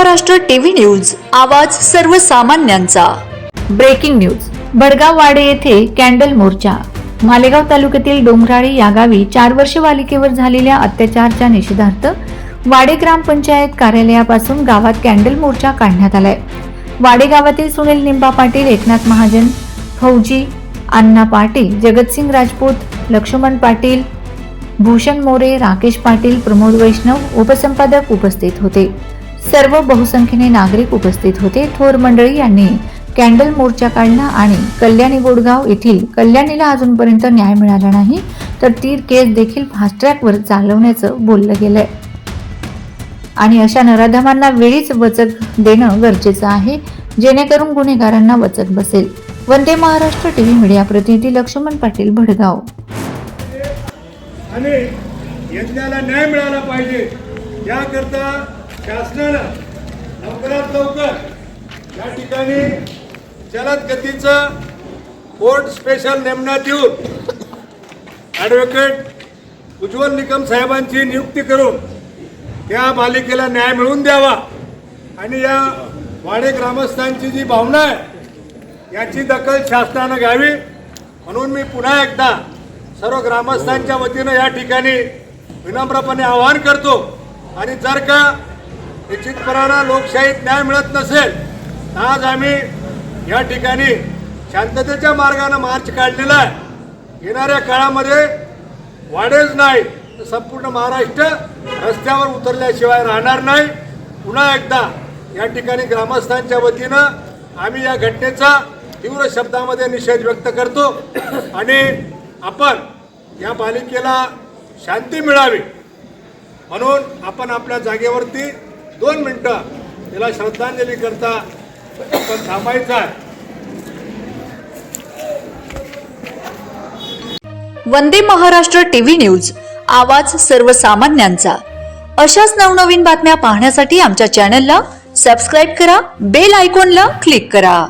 Maharashtra TV news आवाज सर्वसामान्यांचा. Breaking news Bhadgaon वाडे येथे कॅन्डल मोर्चा. मालेगाव तालुक्यातील डोंगराळी या गावी चार वर्ष बालिकेवर झालेल्या अत्याचारच्या निषेधार्थ वाडे ग्रामपंचायत कार्यालयापासून गावात कॅन्डल मोर्चा काढण्यात आलाय. वाडे गावातील सुनील निंबा पाटील एकनाथ महाजन फौजी अण्णा पाटील जगतसिंग राजपूत लक्ष्मण पाटील भूषण मोरे राकेश पाटील प्रमोद वैष्णव उपसंपादक उपस्थित होते. सर्व बहुसंख्येने नागरिक उपस्थित होते. थोर मंडळी यांनी कॅन्डल मोर्चा काढला आणि कल्याणी गोडगाव येथील कल्याणीला अजूनपर्यंत न्याय मिळाला नाही तर तीर केस देखील फास्ट ट्रॅकवर चालवण्याचं बोललं गेलंय. आणि अशा नराधमांना वेळीच वचक देणं गरजेचं आहे जेणेकरून गुन्हेगारांना वचक बसेल. वंदे महाराष्ट्र टीव्ही मीडिया प्रतिनिधी लक्ष्मण पाटील भडगाव. आणि यज्ञाला न्याय मिळाला पाहिजे याकरता शासनानं लवकरात लवकर या ठिकाणी जलद गतीचं कोर्ट स्पेशल नेमण्यात येऊन ॲडव्होकेट उज्ज्वल निकम साहेबांची नियुक्ती करून त्या मालिकेला न्याय मिळवून द्यावा. आणि या वाडे ग्रामस्थांची जी भावना आहे याची दखल शासनानं घ्यावी. म्हणून मी पुन्हा एकदा सर्व ग्रामस्थांच्या वतीनं या ठिकाणी विनम्रपणे आवाहन करतो. आणि जर का निश्चितपणानं लोकशाहीत न्याय मिळत नसेल आज आम्ही या ठिकाणी शांततेच्या मार्गानं मार्च काढलेला आहे. येणाऱ्या काळामध्ये वाढेच नाही तर संपूर्ण महाराष्ट्र रस्त्यावर उतरल्याशिवाय राहणार नाही. पुन्हा एकदा या ठिकाणी ग्रामस्थांच्या वतीनं आम्ही या घटनेचा तीव्र शब्दामध्ये निषेध व्यक्त करतो आणि आपण या पालिकेला शांती मिळावी म्हणून आपण आपल्या जागेवरती दोन मिनटं. तिला श्रद्धांजली करता पण थांबायचं आहे. वंदे महाराष्ट्र टीव्ही न्यूज आवाज सर्वसामान्यांचा. अशाच नवनवीन बातम्या पाहण्यासाठी आमच्या चॅनलला सबस्क्राईब करा बेल आयकॉनला क्लिक करा.